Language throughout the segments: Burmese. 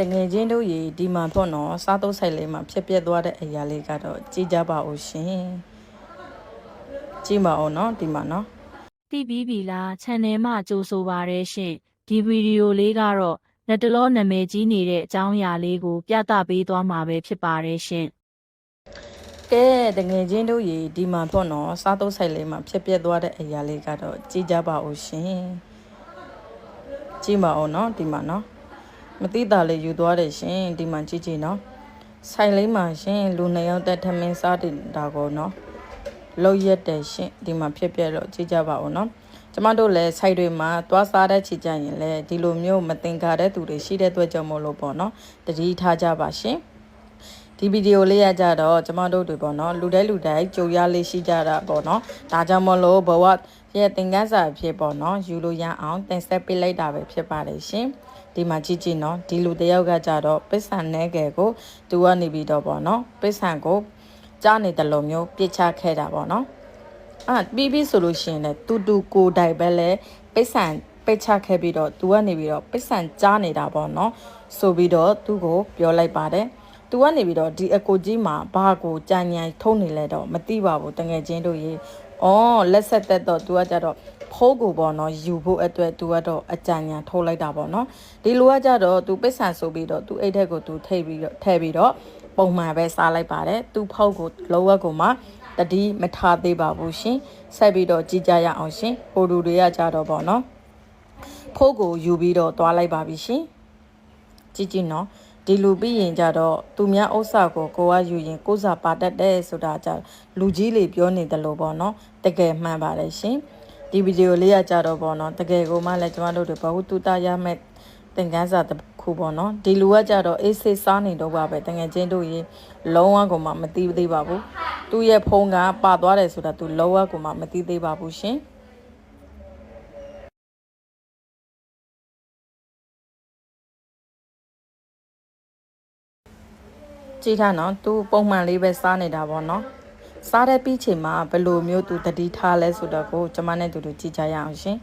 တငယ်ချင်းတို့ရေဒီမှာပေါ့နော်စားသုံးဆိုင်လေးမှာဖြစ်ပျက်သွားတဲ့အရာလေးကတော့ကြည်ကြပါဦးရှင်ကြည့်ပါဦးနော်ဒီမှာနော်သိပြီးပြီလား channel မှာကြိုဆိုပါရရှင်ဒီဗီဒီယိုလေးကတော့လက်တလောနာမည်ကြီးနေတဲ့အကြောင်းအရာလေးကို ပြသပေးသွားမှာပဲဖြစ်ပါတယ်ရှင်ကဲတငယ်ချင်းတို့ရေဒီမှာပေါ့နော်စားသုံးဆိုင်လေးမှာဖြစ်ပျက်သွားတဲ့အရာလေးကတော့ကြည်ကြပါဦးရှင်ကြည့်ပါဦးနော်ဒီမှာနော် မသိတာလေးယူသွားတယ်ရှင်ဒီမှာကြည့်ကြည့်နော်ဆိုင်လေးမှာရှင်လူနှစ်ယောက်တက်ထမင်းစားတင်တာကိုနော်လောက်ရက်တယ်ရှင်ဒီမှာဖြစ်ပြတော့ကြည့်ကြပါဦးနော်ကျမတို့လည်း site တွေမှာသွားစားတဲ့ချီကြရင်လည်းဒီလိုမျိုးမတင်ကားတဲ့သူတွေရှိတဲ့အတွက်ကြောင့်မို့လို့ပေါ့နော်တတိထားကြပါရှင်ဒီဗီဒီယိုလေးရကြတော့ကျမတို့တွေပေါ့နော်လူတိုင်းလူတိုင်းကြိုရလေးရှိကြတာပေါ့နော်ဒါကြောင့်မလို့ဘဝ ရဲ့သင်ခန်းစာဖြစ်ပေါ့နော်ယူလို့ရအောင်တင်ဆက်ပေးလိုက်တာပဲဖြစ်ပါတယ်ရှင်ဒီမှာကြည့်ကြည့်နော်ဒီလူတစ်ယောက်ကကြတော့ပစ္ဆန်နဲကယ်ကိုသူကနေပြီးတော့ပေါ့နော်ပစ္ဆန်ကိုကြားနေတယ်လို့မျိုးပြစ်ချခဲ့တာပေါ့နော်အာပြီးပြီဆိုလို့ရှိရင်လည်းတူတူကိုယ်တိုင်ပဲလဲပိတ်ဆန်ပိတ်ချခဲ့ပြီးတော့သူကနေပြီးတော့ပိတ်ဆန်ကြားနေတာပေါ့နော်ဆိုပြီးတော့သူ့ကိုပြောလိုက်ပါတယ်သူကနေပြီးတော့ဒီအကိုကြီးမှာဘာကိုကြံញိုင်ထုံးနေလဲတော့မသိပါဘူးတငယ်ချင်းတို့ရေ အော်လက်ဆက်သက်တော့သူကကြတော့ဖိုးကိုပေါ့နော်ယူဖို့အတွက်သူကတော့အကြံဉာဏ်ထိုးလိုက်တာပေါ့နော်ဒီလိုကကြတော့သူပိတ်ဆန်ဆိုပြီးတော့သူအိတ်ထက်ကိုသူထိတ်ပြီးတော့ထဲပြီးတော့ပုံမှန်ပဲစားလိုက်ပါတယ်သူဖောက်ကိုလောဝက်ကိုမှတတိမထားသေးပါဘူးရှင်ဆက်ပြီးတော့ကြည်ကြရအောင်ရှင်ဟိုလူတွေကကြတော့ပေါ့နော်ဖိုးကိုယူပြီးတော့သွားလိုက်ပါပြီရှင်ကြည့်ကြည့်နော် ဒီလူပြီးရင်ကြတော့သူများဥစ္စာကိုကိုကယူရင်ကိုယ်စာပါတတ်တယ်ဆိုတာကြလူကြီးလေးပြောနေတယ်လို့ပေါ့နော်တကယ်မှန်ပါတယ်ရှင်ဒီဗီဒီယိုလေးကကြတော့ပေါ့နော်တကယ်ကိုမှလည်းကျမတို့တွေဘာလို့တူတာရမဲ့သင်ခန်းစာတစ်ခုပေါ့နော်ဒီလူကကြတော့အေးဆေးစားနေတော့ပါပဲတငယ်ချင်းတို့ရေလုံးဝကိုမှမသိသေးပါဘူးသူ့ရဲ့ဖုန်းကပါသွားတယ်ဆိုတာသူလုံးဝကိုမှမသိသေးပါဘူးရှင် ကြည့်ထားနော်သူပုံမှန်လေးပဲစားနေတာပေါ့နော်စားတဲ့ပြီးချိန်မှာဘယ်လိုမျိုးသူတတိထားလဲဆိုတော့ကိုကျမနဲ့တူတူကြည့်ကြရအောင်ရှင်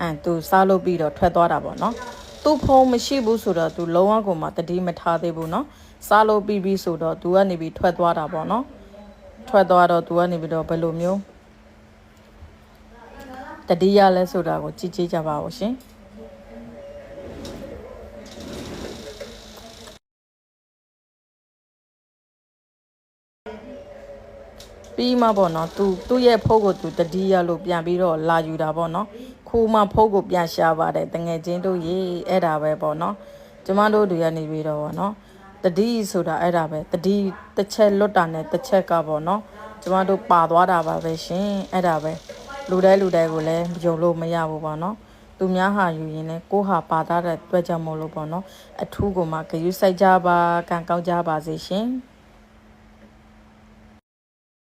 အမ်သူစားလို့ပြီးတော့ထွက်သွားတာပေါ့နော်သူဖုံးမရှိဘူးဆိုတော့သူလုံးဝကိုမှတတိမထားသေးဘူးနော်စားလို့ပြီးပြီဆိုတော့သူကနေပြီးထွက်သွားတာပေါ့နော်ထွက်သွားတော့သူကနေပြီးတော့ဘယ်လိုမျိုးတတိရလဲဆိုတာကိုကြည့်ကြည့်ကြပါဦးရှင် ပြီးမှပေါ့နော်သူသူ့ရဲ့ဖုန်းကိုသူတတိယလို့ပြန်ပြီးတော့လာယူတာပေါ့နော်ခိုးမှဖုန်းကိုပြန်ရှာပါတယ်တငယ်ချင်းတို့ရေအဲ့ဒါပဲပေါ့နော်ကျမတို့တွေကနေပြီးတော့ပေါ့နော်တတိဆိုတာအဲ့ဒါပဲတတိတစ်ချက်လွတ်တာနဲ့တစ်ချက်ကပေါ့နော်ကျမတို့ပါသွားတာပါပဲရှင်အဲ့ဒါပဲလူတိုင်းလူတိုင်းကိုလည်းယုံလို့မရဘူးပေါ့နော်သူများဟာယူရင်လည်းကိုဟာပါသားတဲ့တွေ့ကြမို့လို့ပေါ့နော်အထူးကိုမှဂရုစိုက်ကြပါကံကောင်းကြပါစေရှင်